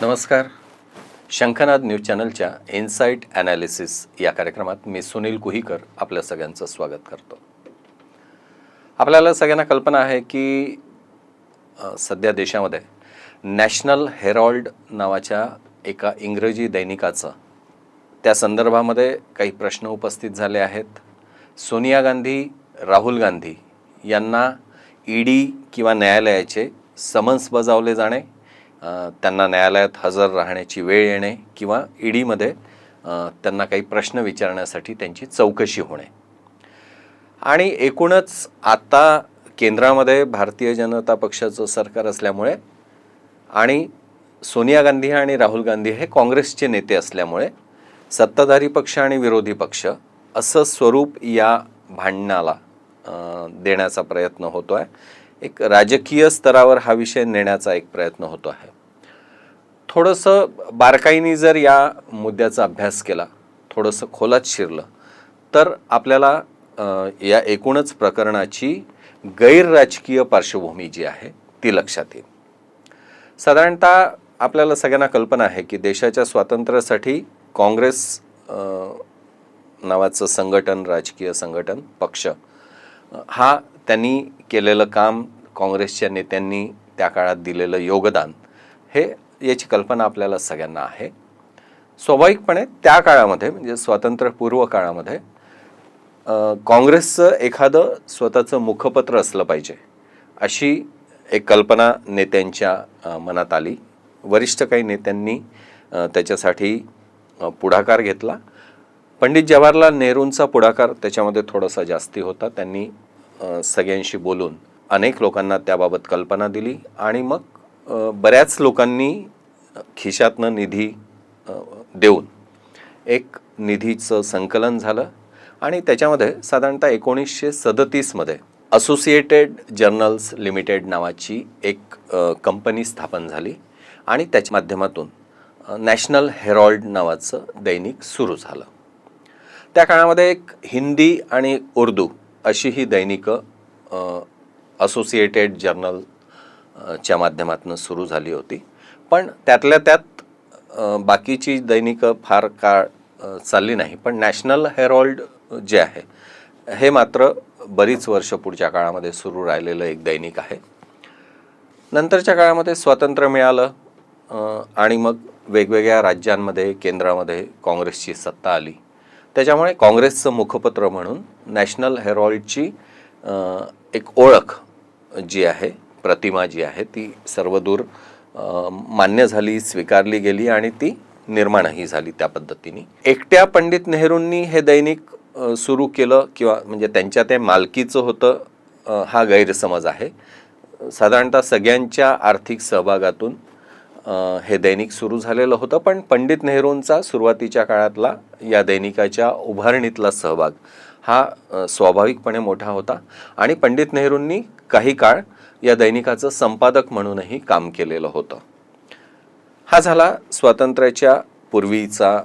नमस्कार. शंखनाद न्यूज चॅनलच्या इन्साईट ॲनालिसिस या कार्यक्रमात मी सुनील कुहीकर आपल्या सगळ्यांचं स्वागत करतो. आपल्याला सगळ्यांना कल्पना आहे की सध्या देशामध्ये नॅशनल हेरॉल्ड नावाच्या एका इंग्रजी दैनिकाचं. त्या संदर्भामध्ये काही प्रश्न उपस्थित झाले आहेत. सोनिया गांधी राहुल गांधी यांना ईडी किंवा न्यायालयाचे समन्स बजावले जाणे त्यांना न्यायालयात हजर राहण्याची वेळ येणे किंवा ईडीमध्ये त्यांना काही प्रश्न विचारण्यासाठी त्यांची चौकशी होणे. आणि एकूणच आता केंद्रामध्ये भारतीय जनता पक्षाचं सरकार असल्यामुळे आणि सोनिया गांधी आणि राहुल गांधी हे काँग्रेसचे नेते असल्यामुळे सत्ताधारी पक्ष आणि विरोधी पक्ष असं स्वरूप या भांडणाला देण्याचा प्रयत्न होतो आहे एक राजकीय स्तरावर हा विषय नेण्याचा एक प्रयत्न होतो आहे. थोडंसं बारकाईने जर या मुद्द्याचा अभ्यास केला थोडंसं खोलात शिरलं तर आपल्याला या एकूणच प्रकरणाची गैरराजकीय पार्श्वभूमी जी आहे ती लक्षात येईल. साधारणतः आपल्याला सगळ्यांना कल्पना आहे की देशाच्या स्वातंत्र्यासाठी काँग्रेस नावाचं संघटन राजकीय संघटन पक्ष हा त्यांनी केलेलं काम काँग्रेसच्या नेत्यांनी त्या काळात दिलेलं योगदान हे याची कल्पना आपल्याला सगळ्यांना आहे. स्वाभाविकपणे त्या काळामध्ये म्हणजे स्वातंत्र्यपूर्व काळामध्ये काँग्रेसचं एखादं स्वतःचं मुखपत्र असलं पाहिजे अशी एक कल्पना नेत्यांच्या मनात आली. वरिष्ठ काही नेत्यांनी त्याच्यासाठी पुढाकार घेतला. पंडित जवाहरलाल नेहरूंचा पुढाकार त्याच्यामध्ये थोडासा जास्ती होता. त्यांनी सगळ्यांशी बोलून अनेक लोकांना त्याबाबत कल्पना दिली आणि मग बऱ्याच लोकांनी खिशातनं निधी देऊन एक निधीचं संकलन झालं आणि त्याच्यामध्ये साधारणतः एकोणीसशे सदतीसमध्ये असोसिएटेड जर्नल्स लिमिटेड नावाची एक कंपनी स्थापन झाली. आणि त्याच्या माध्यमातून नॅशनल हेरॉल्ड नावाचं दैनिक सुरू झालं. त्या काळामध्ये एक हिंदी आणि उर्दू अशी ही दैनिकं असोसिएटेड जर्नल च्या माध्यमातून सुरू झाली होती. पण त्यातल्या त्यात बाकीची दैनिकं फार काळ चालली नाही. पण नॅशनल हेरॉल्ड जे आहे हे मात्र बरीच वर्ष पुढच्या काळामध्ये सुरू राहिलेलं एक दैनिक आहे. नंतरच्या काळामध्ये स्वातंत्र्य मिळालं. आणि मग वेगवेगळ्या राज्यांमध्ये केंद्रामध्ये काँग्रेसची सत्ता आली. त्याच्यामुळे काँग्रेसचं मुखपत्र म्हणून नॅशनल हेरॉल्डची एक ओळख जी आहे प्रतिमा जी आहे ती सर्वदूर मान्य झाली स्वीकारली गेली आणि ती निर्माणही झाली त्या पद्धतीने. एकट्या पंडित नेहरूंनी हे दैनिक सुरू केलं किंवा म्हणजे त्यांच्या ते मालकीचं होतं हा गैरसमज आहे. साधारणतः सगळ्यांच्या आर्थिक सहभागातून हे दैनिक सुरू झालेलं होतं पण पंडित नेहरूंचा सुरुवातीच्या काळातला या दैनिकाच्या उभारणीतला सहभाग हा स्वाभाविकपणे मोठा होता. आणि पंडित नेहरूंनी काही काळ या दैनिकाचं संपादक म्हणूनही काम केलेलं होतं. हा झाला स्वातंत्र्याच्या पूर्वीचा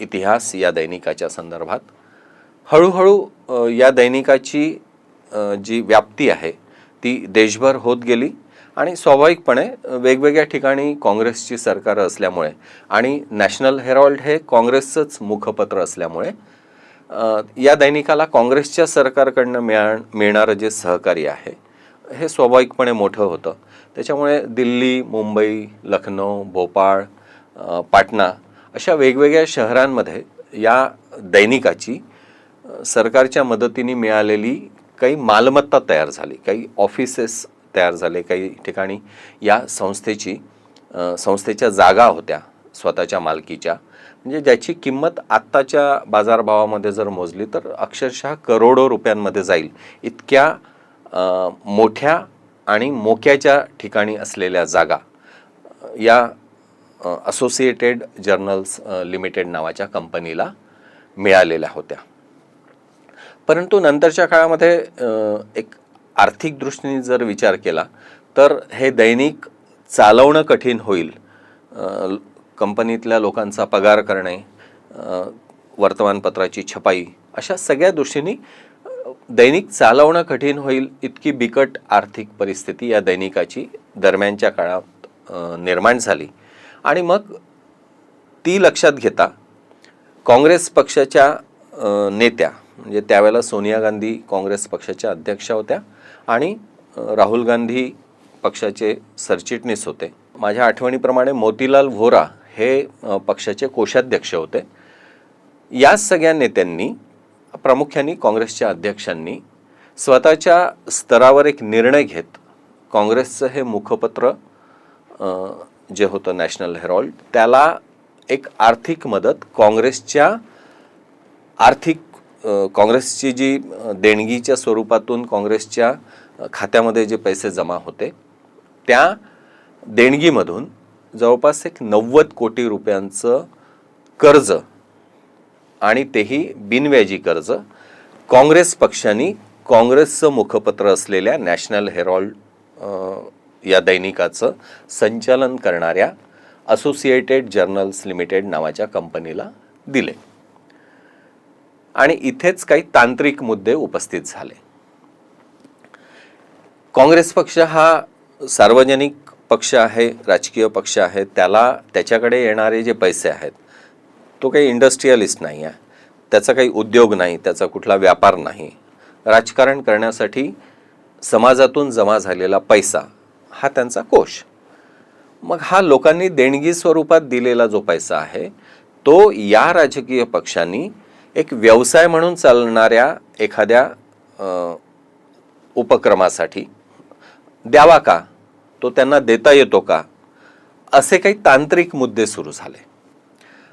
इतिहास या दैनिकाच्या संदर्भात. हळूहळू या दैनिकाची जी व्याप्ती आहे ती देशभर होत गेली. आणि स्वाभाविकपणे वेगवेगळ्या ठिकाणी काँग्रेसची सरकारं असल्यामुळे आणि नॅशनल हेरॉल्ड हे काँग्रेसचंच मुखपत्र असल्यामुळे या दैनिकाला काँग्रेसच्या सरकारकडनं मिळा मिळणारं जे सहकार्य आहे हे स्वाभाविकपणे मोठं होतं. त्याच्यामुळे दिल्ली मुंबई लखनौ भोपाळ पाटणा अशा वेगवेगळ्या शहरांमध्ये या दैनिकाची सरकारच्या मदतीने मिळालेली काही मालमत्ता तयार झाली. काही ऑफिसेस तयार झाले काही ठिकाणी. या संस्थेची संस्थेच्या जागा होत्या स्वतःच्या मालकीच्या. म्हणजे ज्याची किंमत आत्ताच्या बाजारभावामध्ये जर मोजली तर अक्षरशः करोडो रुपयांमध्ये जाईल. इतक्या मोठ्या आणि मोक्याच्या ठिकाणी असलेल्या जागा. या असोसिएटेड जर्नल्स लिमिटेड नावाच्या कंपनीला मिळालेल्या होत्या. परंतु नंतरच्या काळामध्ये एक आर्थिक दृष्टीने जर विचार केला तर हे दैनिक चालवणं कठीण होईल. कंपनीतल्या लोकांचा पगार करणे वर्तमानपत्राची छपाई अशा सगळ्या दृष्टीने दैनिक चालवणं कठीण होईल इतकी बिकट आर्थिक परिस्थिती या दैनिकाची दरम्यानच्या काळात निर्माण झाली. आणि मग ती लक्षात घेता काँग्रेस पक्षाच्या नेत्या म्हणजे त्यावेळेला सोनिया गांधी काँग्रेस पक्षाच्या अध्यक्षा होत्या आणि राहुल गांधी पक्षाचे सरचिटणीस होते. माझ्या आठवणीप्रमाणे मोतीलाल व्होरा हे पक्षाचे कोषाध्यक्ष होते. या सगळ्या नेत्यांनी प्रामुख्याने काँग्रेसच्या अध्यक्षांनी स्वतःच्या स्तरावर एक निर्णय घेत काँग्रेसचं हे मुखपत्र जे होतं नॅशनल हेरॉल्ड त्याला एक आर्थिक मदत काँग्रेसच्या आर्थिक काँग्रेसची जी देणगीच्या स्वरूपातून काँग्रेसच्या खात्यामध्ये जे पैसे जमा होते त्या देणगीमधून जवळपास एक नव्वद कोटी रुपयांचं कर्ज आणि तेही बिनव्याजी कर्ज काँग्रेस पक्षाने काँग्रेसचं मुखपत्र असलेल्या नॅशनल हेरॉल्ड या दैनिकाचं संचालन करणाऱ्या असोसिएटेड जर्नल्स लिमिटेड नावाच्या कंपनीला दिले. आणि इथेच काही तांत्रिक मुद्दे उपस्थित झाले. काँग्रेस पक्ष हा सार्वजनिक पक्ष आहे राजकीय पक्ष आहे त्याला त्याच्याकडे येणारे जे पैसे आहेत तो काही इंडस्ट्रियलिस्ट नाही आहे. त्याचा काही उद्योग नाही त्याचा कुठला व्यापार नाही. राजकारण करण्यासाठी समाजातून जमा झालेला पैसा हा त्यांचा कोश मग हा लोकांनी देणगी स्वरूपात दिलेला जो पैसा आहे तो या राजकीय पक्षांनी एक व्यवसाय म्हणून चालणाऱ्या एखाद्या उपक्रमासाठी द्यावा का? तो त्यांना देता येतो का? असे काही तांत्रिक मुद्दे सुरू झाले.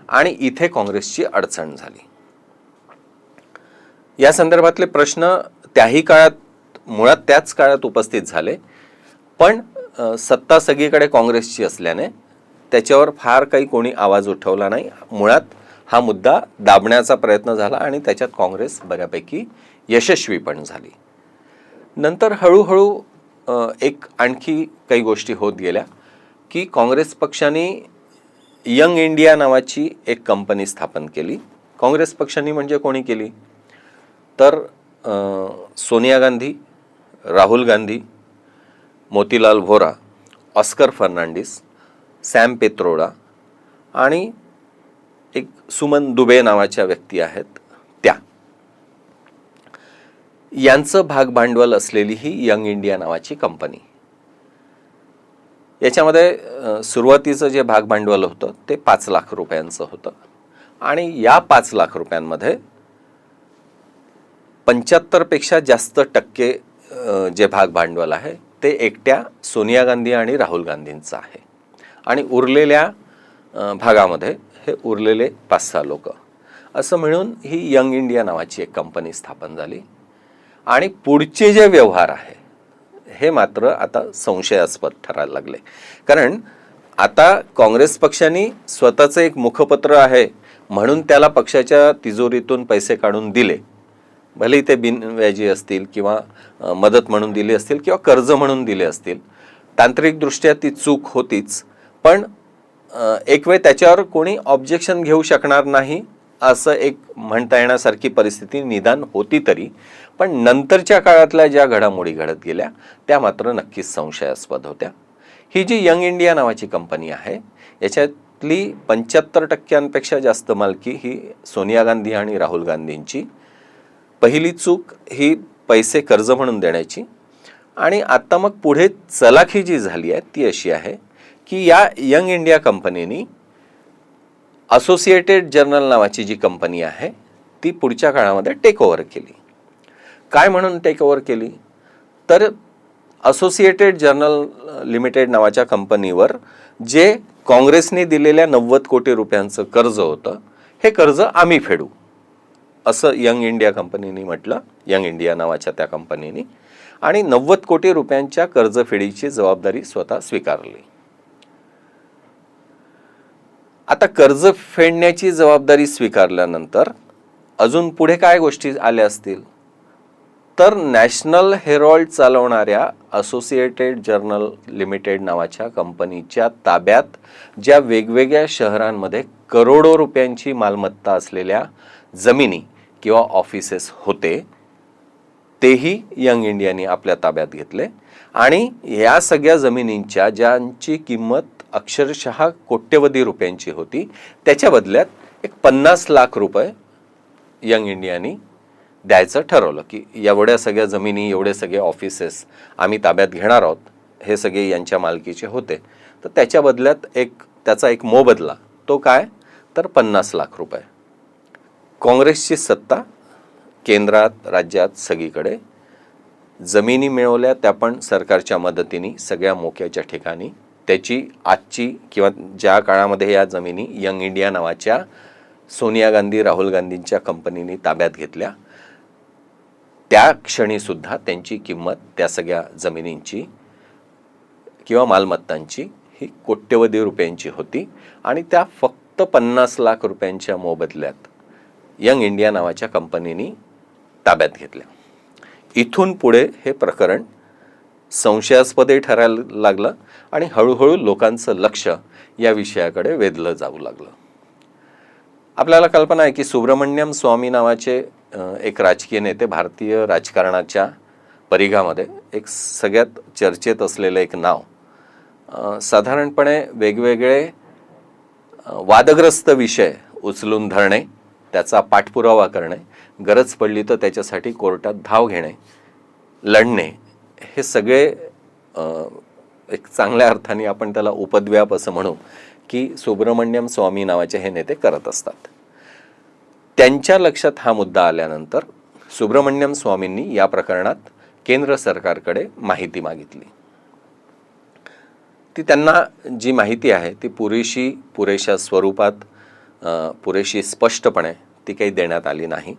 आणि इथे काँग्रेसची अडचण झाली. या संदर्भातले प्रश्न त्याही काळात मुळात त्याच काळात उपस्थित झाले. पण सत्ता सगळीकडे काँग्रेसची असल्याने त्याच्यावर फार काही कोणी आवाज उठवला नाही. मुळात हा मुद्दा दाबण्याचा प्रयत्न झाला आणि त्याच्यात काँग्रेस बऱ्यापैकी यशस्वी पण झाली. नंतर हळूहळू एक आणखी काही गोष्टी होत गेल्या की काँग्रेस पक्षाने यंग इंडिया नावाची एक कंपनी स्थापन केली. काँग्रेस पक्षाने म्हणजे कोणी केली? तर सोनिया गांधी राहुल गांधी मोतीलाल व्होरा ऑस्कर फर्नांडिस सॅम पेत्रोडा आणि एक सुमन दुबे नावाच्या व्यक्ती आहेत त्या. यांचं भागभांडवल असलेली ही यंग इंडिया नावाची कंपनी. याच्यामध्ये सुरुवातीचं जे भागभांडवल होतं ते पाच लाख रुपयांचं होतं. आणि या पाच लाख रुपयांमध्ये पंच्याहत्तरपेक्षा जास्त टक्के जे भागभांडवल आहे ते एकट्या सोनिया गांधी आणि राहुल गांधींचं आहे. आणि उरलेल्या भागामध्ये हे उरलेले पाच सहा लोक. असं मिळून ही यंग इंडिया नावाची एक कंपनी स्थापन झाली. आणि पुढचे जे व्यवहार आहे हे मात्र आता संशयास्पद ठरायला लागले. कारण आता काँग्रेस पक्षाने स्वतःचं एक मुखपत्र आहे म्हणून त्याला पक्षाच्या तिजोरीतून पैसे काढून दिले. भले ते बिनव्याजी असतील किंवा मदत म्हणून दिली असतील किंवा कर्ज म्हणून दिले असतील. तांत्रिकदृष्ट्या ती चूक होतीच. पण एक वेळ त्याच्यावर कोणी ऑब्जेक्शन घेऊ शकणार नाही असं एक म्हणता येण्यासारखी परिस्थिती निदान होती तरी. पण नंतरच्या काळातल्या ज्या घडामोडी घडत गेल्या त्या मात्र नक्कीच संशयास्पद होत्या. ही जी यंग इंडिया नावाची कंपनी आहे याच्यातली पंच्याहत्तर टक्क्यांपेक्षा जास्त मालकी ही सोनिया गांधी आणि राहुल गांधींची. पहिली चूक ही पैसे कर्ज म्हणून देण्याची. आणि आत्ता मग पुढे चलाखी जी झाली आहे ती अशी आहे की या यंग इंडिया कंपनीनी असोसिएटेड जर्नल नावाची जी कंपनी आहे ती पुढच्या काळामध्ये टेक ओव्हर केली. काय म्हणून टेक ओव्हर केली? तर असोसिएटेड जर्नल लिमिटेड नावाच्या कंपनीवर जे काँग्रेसने दिलेल्या नव्वद कोटी रुपयांचं कर्ज होतं हे कर्ज आम्ही फेडू असं यंग इंडिया कंपनीने म्हटलं यंग इंडिया नावाच्या त्या कंपनीने. आणि नव्वद कोटी रुपयांच्या कर्जफेडीची जबाबदारी स्वतः स्वीकारली. आता कर्ज फेडण्याची जबाबदारी स्वीकारल्यानंतर अजून पुढे काय गोष्टी आल्या असतील? तर नॅशनल हेरॉल्ड चालवणाऱ्या असोसिएटेड जर्नल लिमिटेड नावाच्या कंपनीच्या ताब्यात ज्या वेगवेगळ्या शहरांमध्ये करोडो रुपयांची मालमत्ता असलेल्या जमिनी किंवा ऑफिसेस होते तेही यंग इंडियाने आपल्या ताब्यात घेतले. आणि या सगळ्या जमिनींच्या ज्यांची किंमत अक्षरशः कोट्यवधी रुपयांची होती. त्याच्या बदल्यात एक पन्नास लाख रुपये यंग इंडियानी द्यायचं ठरवलं की एवढ्या सगळ्या जमिनी एवढे सगळे ऑफिसेस आम्ही ताब्यात घेणार आहोत. हे सगळे यांच्या मालकीचे होते. तर त्याच्या बदल्यात एक त्याचा एक मोबदला तो काय? तर पन्नास लाख रुपये. काँग्रेसची सत्ता केंद्रात राज्यात सगळीकडे. जमिनी मिळवल्या त्या पण सरकारच्या मदतीने सगळ्या मोक्याच्या ठिकाणी. त्याची आजची किंवा ज्या काळामध्ये या जमिनी यंग इंडिया नावाच्या सोनिया गांधी राहुल गांधींच्या कंपनीने ताब्यात घेतल्या त्या क्षणीसुद्धा त्यांची किंमत त्या सगळ्या जमिनींची किंवा मालमत्तांची ही कोट्यवधी रुपयांची होती आणि त्या फक्त पन्नास लाख रुपयांच्या मोबदल्यात यंग इंडिया नावाच्या कंपनीने ताब्यात घेतल्या. इथून पुढे हे प्रकरण संशयास्पदही ठरायला लागलं आणि हळूहळू लोकांचं लक्ष या विषयाकडे वेधलं जाऊ लागलं. आपल्याला कल्पना आहे की सुब्रमण्यम स्वामी नावाचे एक राजकीय नेते भारतीय राजकारणाच्या परिघामध्ये एक सगळ्यात चर्चेत असलेलं एक नाव साधारणपणे वेगवेगळे वादग्रस्त विषय उचलून धरणे त्याचा पाठपुरावा करणे गरज पडली तर त्याच्यासाठी कोर्टात धाव घेणे लढणे हे सगळे एक चांगल्या अर्थाने आपण त्याला उपद्व्याप असं म्हणू की सुब्रमण्यम स्वामी नावाचे हे नेते करत असतात. त्यांच्या लक्षात हा मुद्दा आल्यानंतर सुब्रमण्यम स्वामींनी या प्रकरणात केंद्र सरकारकडे माहिती मागितली. ती त्यांना जी माहिती आहे ती पुरेशी पुरेशा स्वरूपात पुरेशी स्पष्टपणे ती काही देण्यात आली नाही.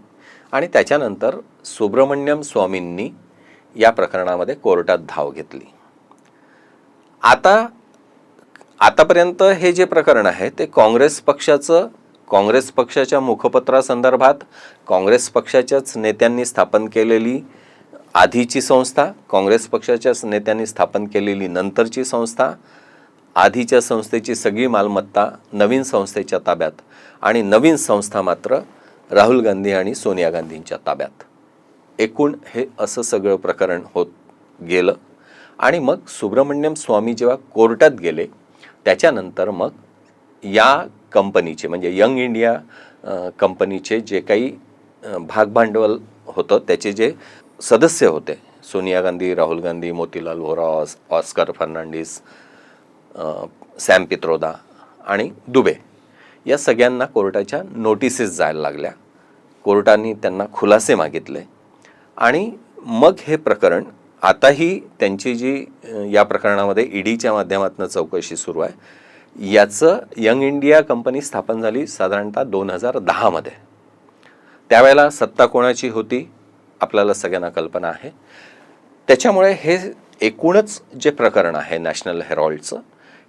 आणि त्याच्यानंतर सुब्रमण्यम स्वामींनी या प्रकरणामध्ये कोर्टात धाव घेतली. आता आतापर्यंत हे जे प्रकरण आहे ते काँग्रेस पक्षाचं काँग्रेस पक्षाच्या मुखपत्रासंदर्भात काँग्रेस पक्षाच्याच नेत्यांनी स्थापन केलेली आधीची संस्था काँग्रेस पक्षाच्याच नेत्यांनी स्थापन केलेली नंतरची संस्था आधीच्या संस्थेची सगळी मालमत्ता नवीन संस्थेच्या ताब्यात आणि नवीन संस्था मात्र राहुल गांधी आणि सोनिया गांधींच्या ताब्यात. एकूण हे असं सगळं प्रकरण होत गेलं. आणि मग सुब्रमण्यम स्वामी जेव्हा कोर्टात गेले त्याच्यानंतर मग या कंपनीचे म्हणजे यंग इंडिया कंपनीचे जे काही भागभांडवल होतं त्याचे जे सदस्य होते सोनिया गांधी राहुल गांधी मोतीलाल व्होरा ऑस ऑस्कर फर्नांडिस सॅम पित्रोदा आणि दुबे या सगळ्यांना कोर्टाच्या नोटिसेस जायला लागल्या. कोर्टाने त्यांना खुलासे मागितले. आणि मग हे प्रकरण आताही त्यांची जी या प्रकरणामध्ये ईडीच्या माध्यमातून चौकशी सुरू आहे. याचं यंग इंडिया कंपनी स्थापन झाली साधारणतः दोन हजार दहामध्ये. त्यावेळेला सत्ता कोणाची होती आपल्याला सगळ्यांना कल्पना आहे. त्याच्यामुळे हे एकूणच जे प्रकरण आहे नॅशनल हेरॉल्डचं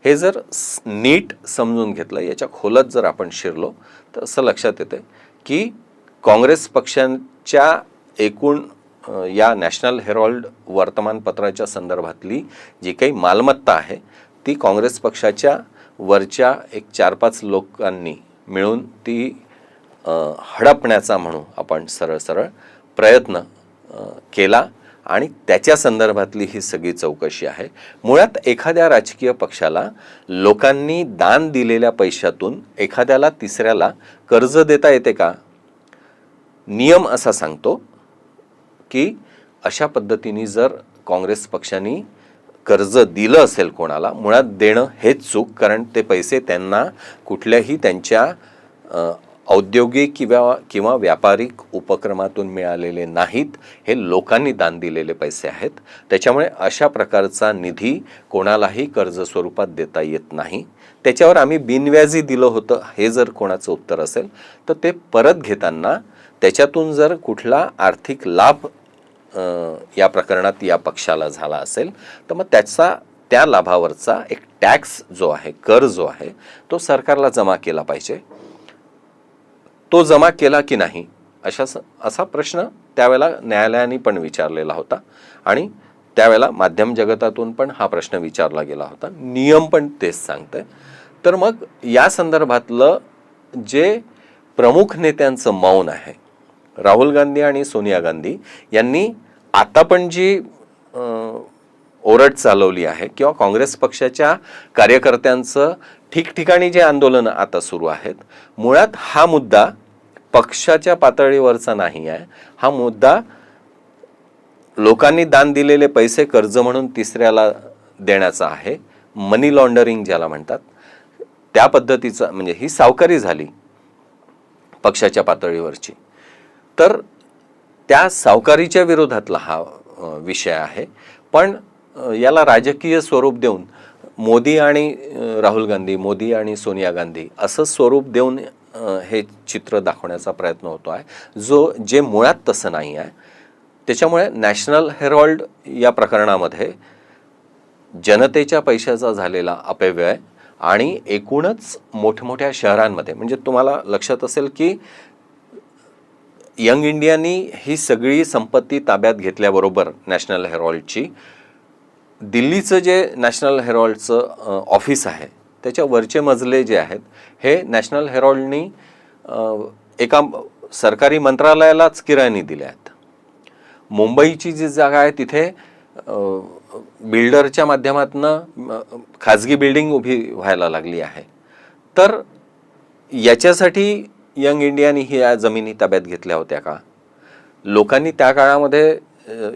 हे जर नीट समजून घेतलं याच्या खोलात जर आपण शिरलो तर असं लक्षात येते की काँग्रेस पक्षांच्या एकूण या नॅशनल हेरॉल्ड वर्तमानपत्राच्या संदर्भातली जी काही मालमत्ता आहे ती काँग्रेस पक्षाच्या वरच्या एक चार पाच लोकांनी मिळून ती हडपण्याचा म्हणू आपण सरळ सरळ प्रयत्न केला आणि त्याच्या संदर्भातली ही सगळी चौकशी आहे. मुळात एखाद्या राजकीय पक्षाला लोकांनी दान दिलेल्या पैशातून एखाद्याला तिसऱ्याला कर्ज देता येते का? नियम असा सांगतो की अशा पद्धतीने जर काँग्रेस पक्षाने कर्ज दिलं असेल कोणाला मुळात देणं हेच चूक कारण ते पैसे त्यांना कुठल्याही त्यांच्या औद्योगिक किंवा किंवा व्यापारिक उपक्रमातून मिळालेले नाहीत. हे लोकांनी दान दिलेले पैसे आहेत. त्याच्यामुळे अशा प्रकारचा निधी कोणालाही कर्ज स्वरूपात देता येत नाही. त्याच्यावर आम्ही बिनव्याजी दिलं होतं हे जर कोणाचं उत्तर असेल तर ते परत घेताना त्याच्यातून जर कुठला आर्थिक लाभ या प्रकरणात या पक्षाला झाला असेल तर मग त्याचा त्या लाभावरचा एक टॅक्स जो आहे कर जो आहे तो सरकारला जमा केला पाहिजे. तो जमा केला की नाही अशा असा प्रश्न त्यावेळेला न्यायालयाने पण विचारलेला होता आणि त्यावेळेला माध्यम जगतातून पण हा प्रश्न विचारला गेला होता. नियम पण तेच सांगतंय. तर मग या संदर्भातलं जे प्रमुख नेत्यांचं मौन आहे राहुल गांधी आणि सोनिया गांधी यांनी आता पण जी ओरट ओरड चालवली आहे किंवा काँग्रेस पक्षाच्या कार्यकर्त्यांचं ठिकठिकाणी जे आंदोलनं आता सुरू आहेत मुळात हा मुद्दा पक्षाच्या पातळीवरचा नाही आहे. हा मुद्दा लोकांनी दान दिलेले पैसे कर्ज म्हणून तिसऱ्याला देण्याचा आहे. मनी लॉन्डरिंग ज्याला म्हणतात त्या पद्धतीचं म्हणजे ही सावकारी झाली पक्षाच्या पातळीवरची. तर त्या सावकारीच्या विरोधातला हा विषय आहे. पण याला राजकीय स्वरूप देऊन मोदी आणि राहुल गांधी मोदी आणि सोनिया गांधी असं स्वरूप देऊन हे चित्र दाखवण्याचा प्रयत्न होतो आहे. जो जे मुळात तसं नाही आहे. त्याच्यामुळे नॅशनल हेरॉल्ड या प्रकरणामध्ये जनतेच्या पैशाचा झालेला अपव्यय आणि एकूणच मोठमोठ्या शहरांमध्ये म्हणजे तुम्हाला लक्षात असेल की यंग इंडियानी ही सगळी संपत्ती ताब्यात घेतल्याबरोबर नॅशनल हेरॉल्डची दिल्लीचं जे नॅशनल हेरॉल्डचं ऑफिस आहे त्याच्या वरचे मजले जे आहेत हे नॅशनल हेरॉल्डनी एका सरकारी मंत्रालयालाच किरायाने दिले आहेत. मुंबईची जी जागा आहे तिथे बिल्डरच्या माध्यमातून खाजगी बिल्डिंग उभी व्हायला लागली आहे. तर याच्यासाठी यंग इंडियानी ही या जमिनी ताब्यात घेतल्या होत्या का? लोकांनी त्या काळामध्ये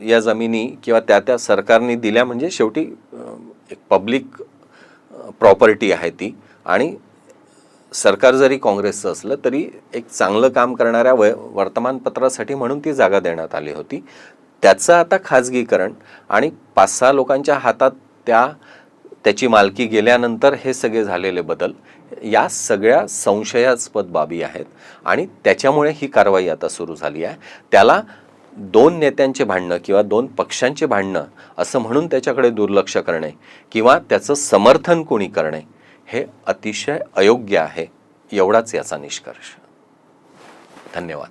या जमिनी किंवा त्या त्या सरकारने दिल्या म्हणजे शेवटी एक पब्लिक प्रॉपर्टी आहे ती. आणि सरकार जरी काँग्रेसचं असलं तरी एक चांगलं काम करणाऱ्या व वर्तमानपत्रासाठी म्हणून ती जागा देण्यात आली होती. त्याचं आता खाजगीकरण आणि पाच सहा लोकांच्या हातात त्या त्याची मालकी गेल्यानंतर हे सगळे झालेले बदल या सगळ्या संशयास्पद बाबी आहेत. आणि त्याच्यामुळे ही कारवाई आता सुरू झाली आहे. त्याला दोन नेत्यांचे भांडणं किंवा दोन पक्षांचे भांडणं असं म्हणून त्याच्याकडे दुर्लक्ष करणे किंवा त्याचं समर्थन कोणी करणे हे अतिशय अयोग्य आहे एवढाच याचा निष्कर्ष. धन्यवाद.